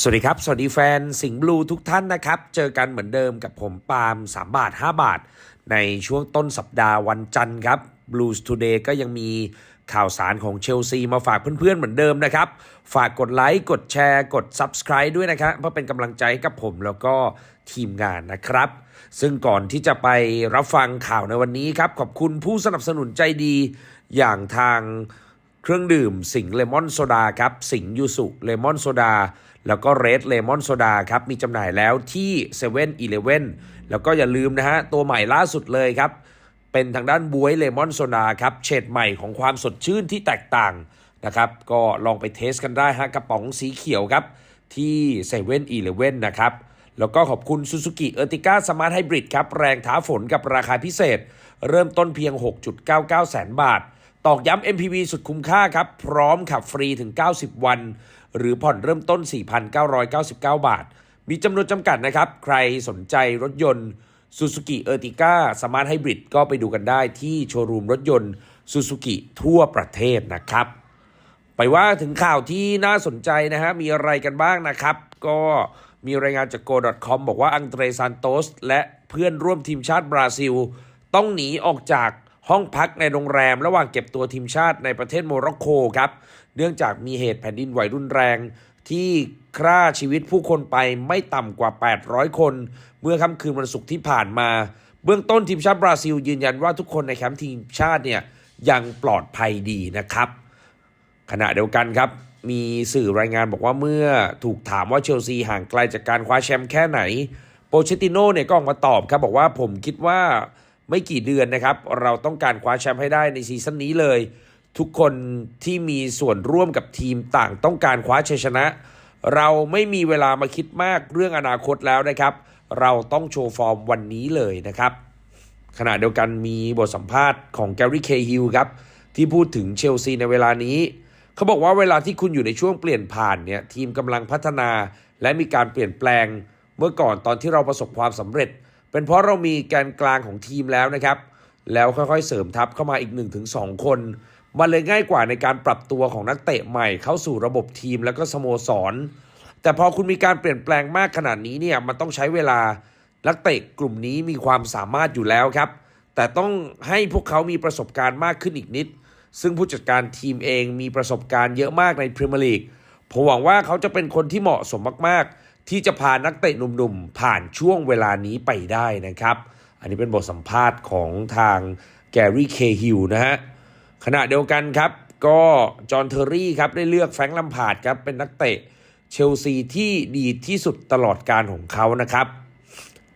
สวัสดีครับ สวัสดีแฟนสิงห์บลูทุกท่านนะครับ เจอกันเหมือนเดิมกับผมปาล์ม3 บาท 5 บาท ในช่วงต้นสัปดาห์วันจันทร์ครับ Blues Today ก็ยังมีข่าวสารของเชลซีมาฝากเพื่อนๆเหมือนเดิมนะครับ ฝากกดไลค์กดแชร์กด Subscribe ด้วยนะครับ เพื่อเป็นกำลังใจกับผมแล้วก็ทีมงานนะครับ ซึ่งก่อนที่จะไปรับฟังข่าวในวันนี้ครับ ขอบคุณผู้สนับสนุนใจดีอย่างทาง เครื่องดื่มสิงเลมอนโซดาครับสิงยูสุเลมอนโซดาแล้วก็เรดเลมอนโซดาครับมีจำหน่ายแล้วที่7 e เ e ่ e อแล้วก็อย่าลืมนะฮะ ตัวใหม่ล่าสุดเลยครับ เป็นทางด้านบวยเลมอนโซดาครับเฉดใหม่ของความสดชื่นที่แตกต่างนะครับ ก็ลองไปเทสกันได้ฮะกระป๋องสีเขียวครับ ที่7 e เ e ่ e อนะครับ แล้วก็ขอบคุณ Suzuki Ertiga Smart Hybrid ครับ แรงท้าฝนกับราคาพิเศษ เริ่มต้นเพียง 6.99 แสนบาท ตอกย้ำ MPV สุดคุ้มค่าครับ พร้อมขับฟรีถึง 90 วัน หรือผ่อนเริ่มต้น 4,999 บาท มีจำนวนจำกัดนะครับ ใครสนใจรถยนต์ Suzuki Ertiga Smart Hybrid ก็ไปดูกันได้ที่โชว์รูมรถยนต์ Suzuki ทั่วประเทศนะครับ ไปว่าถึงข่าวที่น่าสนใจนะฮะ มีอะไรกันบ้างนะครับ ก็มีรายงานจาก go.com บอกว่าอังเตรซานโตสและเพื่อนร่วมทีมชาติบราซิล ต้องหนีออกจาก ห้องพักในโรงแรมระหว่างเก็บตัวทีมชาติในประเทศโมร็อกโกครับ เนื่องจากมีเหตุแผ่นดินไหวรุนแรงที่ฆ่าชีวิตผู้คนไปไม่ต่ำกว่า 800 คน เมื่อค่ำคืนวันศุกร์ที่ผ่านมา เบื้องต้นทีมชาติบราซิล ยืนยันว่าทุกคนในแคมป์ทีมชาติเนี่ยยังปลอดภัยดีนะครับ ขณะเดียวกันครับ มีสื่อรายงานบอกว่าเมื่อถูกถามว่าเชลซีห่างไกลจากการคว้าแชมป์แค่ไหน โปเชติโน่เนี่ยก็ออกมาตอบครับบอกว่าผมคิดว่า ไม่กี่เดือนนะครับ เราต้องการคว้าแชมป์ให้ได้ในซีซั่นนี้เลย ทุกคนที่มีส่วนร่วมกับทีมต่างต้องการคว้าชัยชนะ เราไม่มีเวลามาคิดมากเรื่องอนาคตแล้วนะครับ เราต้องโชว์ฟอร์มวันนี้เลยนะครับ ขณะเดียวกันมีบทสัมภาษณ์ของแกรี่เคฮิลครับที่พูดถึงเชลซีในเวลานี้ เขาบอกว่าเวลาที่คุณอยู่ในช่วงเปลี่ยนผ่านเนี่ยทีมกำลังพัฒนา และมีการเปลี่ยนแปลง เมื่อก่อนตอนที่เราประสบความสำเร็จ เป็นเพราะเรามีแกนกลางของทีมแล้วนะครับ แล้วค่อยๆเสริมทัพเข้ามาอีก 1-2 คน มันเลยง่ายกว่าในการปรับตัวของนักเตะใหม่เข้าสู่ระบบทีมแล้วก็สโมสร แต่พอคุณมีการเปลี่ยนแปลงมากขนาดนี้เนี่ยมันต้องใช้เวลานักเตะกลุ่มนี้มีความสามารถอยู่แล้วครับ แต่ต้องให้พวกเขามีประสบการณ์มากขึ้นอีกนิด ซึ่งผู้จัดการทีมเองมีประสบการณ์เยอะมากในพรีเมียร์ลีกผมหวังว่าเขาจะเป็นคนที่เหมาะสมมากๆ ที่จะพานักเตะหนุ่มๆ ผ่านช่วงเวลานี้ไปได้นะครับ อันนี้เป็นบทสัมภาษณ์ของทางแกรี่เคฮิลนะฮะขณะเดียวกันครับ ก็จอห์นเทอร์รี่ครับได้เลือกแฟรงค์ลัมพาร์ดครับเป็นนักเตะเชลซีที่ดีที่สุดตลอดการของเขานะครับ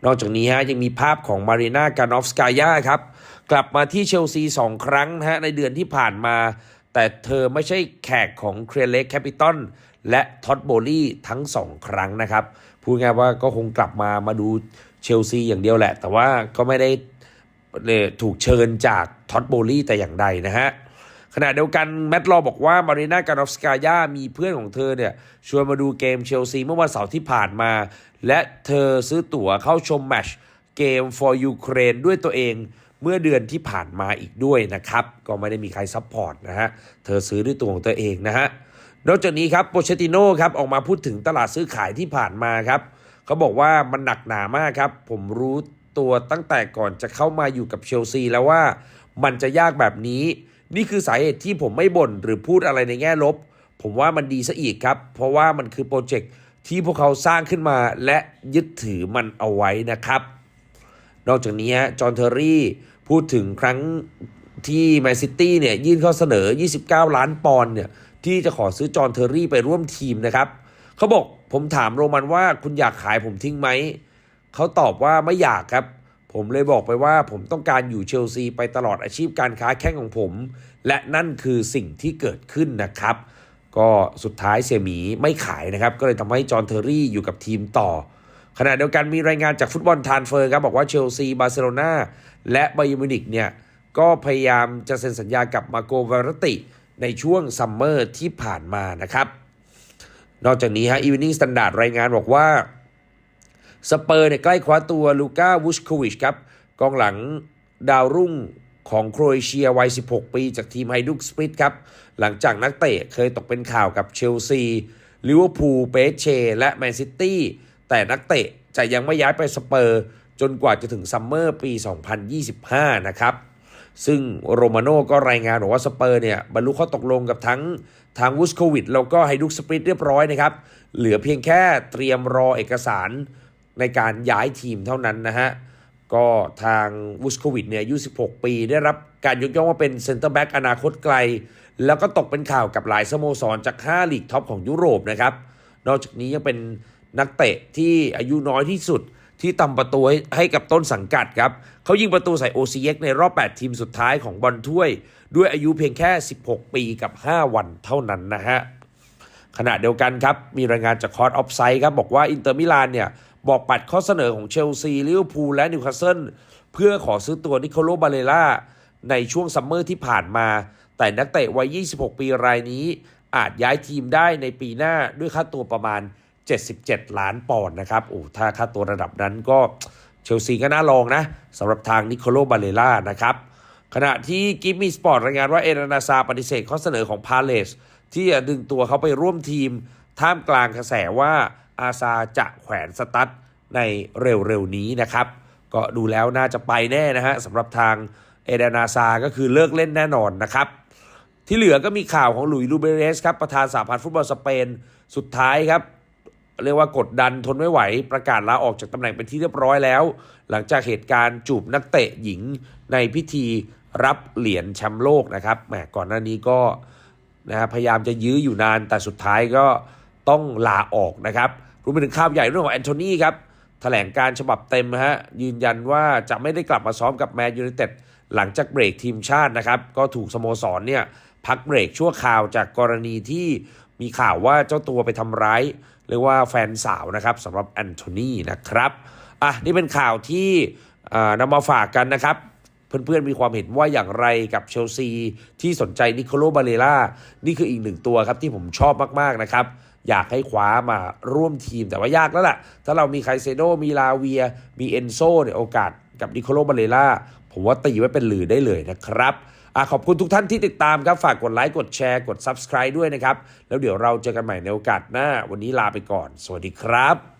นอกจากนี้ฮะยังมีภาพของมารีนาการอฟสกายาครับกลับมาที่เชลซีสองครั้งนะฮะในเดือนที่ผ่านมา แต่เธอไม่ใช่แขกของเครเล็กแคปิตอล และท็อตโบลี่ทั้งสองครั้งนะครับ พูดง่ายว่าก็คงกลับมามาดูเชลซีอย่างเดียวแหละ แต่ว่าก็ไม่ได้ถูกเชิญจากท็อตโบลี่แต่อย่างใดนะฮะขณะเดียวกันแมตต์ลอบอกว่ามารีนาการอฟสกายามีเพื่อนของเธอเนี่ยชวนมาดูเกมเชลซีเมื่อวันเสาร์ที่ผ่านมา และเธอซื้อตั๋วเข้าชมแมชเกม for Ukraine ด้วยตัวเองเมื่อเดือนที่ผ่านมาอีกด้วยนะครับ ก็ไม่ได้มีใครซัพพอร์ตนะฮะ เธอซื้อด้วยตัวของตัวเองนะฮะ นอกจากนี้ครับโปเชติโน่ครับออกมาพูดถึงตลาดซื้อขายที่ผ่านมาครับเขาบอกว่ามันหนักหนามากครับ ผมรู้ตัวตั้งแต่ก่อนจะเข้ามาอยู่กับเชลซีแล้วว่ามันจะยากแบบนี้ นี่คือสาเหตุที่ผมไม่บ่นหรือพูดอะไรในแง่ลบ ผมว่ามันดีซะอีกครับ เพราะว่ามันคือโปรเจกต์ที่พวกเขาสร้างขึ้นมาและยึดถือมันเอาไว้นะครับ นอกจากนี้จอห์นเทอร์รี่พูดถึงครั้งที่แมนซิตี้เนี่ยยื่นข้อเสนอ 29 ล้านปอนด์เนี่ย ที่จะขอซื้อจอห์นเทอร์รี่ไปร่วมทีมนะครับเขาบอกผมถามโรมันว่าคุณอยากขายผมทิ้งไหม เขาตอบว่าไม่อยากครับ ผมเลยบอกไปว่าผมต้องการอยู่เชลซีไปตลอดอาชีพการค้าแข่งของผม และนั่นคือสิ่งที่เกิดขึ้นนะครับ ก็สุดท้ายเซยหมีไม่ขายนะครับ ก็เลยทำให้จอห์นเทอร์รี่อยู่กับทีมต่อ ขณะเดียวกันมีรายงานจากฟุตบอลทานเฟอร์ครับบอกว่าเชลซีบาร์เซโลนาและไบายร์นมินิกเนี่ยก็พยายามจะเซ็นสัญญากับมาโกวารติ ในช่วงซัมเมอร์ที่ผ่านมานะครับ นอกจากนี้ฮะอีวินิ่งสแตนดาร์ดรายงานบอกว่า สเปอร์เนี่ยใกล้คว้าตัวลูก้าวูชโควิชครับกองหลังดาวรุ่งของโครเอเชียวัย 16 ปี จากทีมไฮดุกสปริตครับ หลังจากนักเตะเคยตกเป็นข่าวกับเชลซีลิเวอร์พูลเปเช และแมนซิตี้แต่นักเตะจะยังไม่ย้ายไปสเปอร์ จนกว่าจะถึงซัมเมอร์ปี 2025 นะครับ ซึ่งโรมาโน่ก็รายงานบอกว่าสเปอร์เนี่ยบรรลุข้อตกลงกับทั้งทางวูสโควิดแล้วก็ไฮดุกสปริตเรียบร้อยนะครับ เหลือเพียงแค่เตรียมรอเอกสารในการย้ายทีมเท่านั้นนะฮะ ก็ทางวูสโควิดเนี่ยอายุ 16 ปี ได้รับการยกย่องว่าเป็นเซนเตอร์แบ็กอนาคตไกล แล้วก็ตกเป็นข่าวกับหลายสโมสรจาก 5 ลีกท็อปของยุโรปนะครับ นอกจากนี้ยังเป็นนักเตะที่อายุน้อยที่สุด ที่ทำประตูให้ให้กับต้นสังกัดครับ เขายิงประตูใส่ OCX ในรอบ 8 ทีมสุดท้ายของบอลถ้วย ด้วยอายุเพียงแค่ 16 ปีกับ 5 วันเท่านั้นนะฮะ ขณะเดียวกันครับ มีรายงานจากคอร์สออฟไซด์ครับ บอกว่าอินเตอร์มิลานเนี่ย บอกปัดข้อเสนอของเชลซีลิเวอร์พูลและนิวคาสเซิลเพื่อขอซื้อตัวนิโคโลบาเลล่าในช่วงซัมเมอร์ที่ผ่านมา แต่นักเตะวัย 26 ปีรายนี้อาจย้ายทีมได้ในปีหน้าด้วยค่าตัวประมาณ 77 ล้านปอนด์นะครับโอ้ถ้าค่าตัวระดับนั้นก็เชลซีก็น่าลองนะสำหรับทางนิโคโลบาเลล่านะครับขณะที่กิฟมีสปอร์ตรายงานว่าเอเดนาซาปฏิเสธข้อเสนอของพาเลสที่จะดึงตัวเขาไปร่วมทีม ท่ามกลางกระแสว่าอาซาจะแขวนสตั๊ดในเร็วๆนี้นะครับ ก็ดูแล้วน่าจะไปแน่นะฮะสำหรับทางเอเดนาซาก็คือเลิกเล่นแน่นอนนะครับ ที่เหลือก็มีข่าวของหลุยส์ลูเบเรสครับ ประธานสหพันธ์ฟุตบอลสเปน สุดท้ายครับ เรียกว่ากดดันทนไม่ไหวประกาศลาออกจากตำแหน่งเป็นที่เรียบร้อยแล้ว หลังจากเหตุการณ์จูบนักเตะหญิงในพิธีรับเหรียญแชมป์โลกนะครับแหมก่อนหน้านี้ก็นะฮะพยายามจะยื้ออยู่นานแต่สุดท้ายก็ต้องลาออกนะครับรวมไปถึงข่าวใหญ่เรื่องของแอนโทนีครับแถลงการฉบับเต็มฮะยืนยันว่าจะไม่ได้กลับมาซ้อมกับแมนยูไนเต็ดหลังจากเบรกทีมชาตินะครับ ก็ถูกสโมสรเนี่ยพักเบรกชั่วคราวจากกรณีที่มีข่าวว่าเจ้าตัวไปทำร้าย เรียกว่าแฟนสาวนะครับสำหรับแอนโทนีนะครับอะนี่เป็นข่าวที่นำมาฝากกันนะครับ เพื่อนๆมีความเห็นว่าอย่างไรกับเชลซี ที่สนใจนิโคโลบาเลล่านี่คืออีกหนึ่งตัวครับที่ผมชอบมากๆนะครับอยากให้คว้ามาร่วมทีมแต่ว่ายากแล้วล่ะ ถ้าเรามีไคเซโดมีลาเวีย มีเอนโซเนี่ยโอกาสกับนิโคโลบาเลล่าผมว่าตีไว้เป็นหลือได้เลยนะครับ อขอบคุณทุกท่านที่ติดตามครับ ฝากกดไลค์ กดแชร์ กด Subscribe ด้วยนะครับ แล้วเดี๋ยวเราเจอกันใหม่ในโอกาสหน้า วันนี้ลาไปก่อน สวัสดีครับ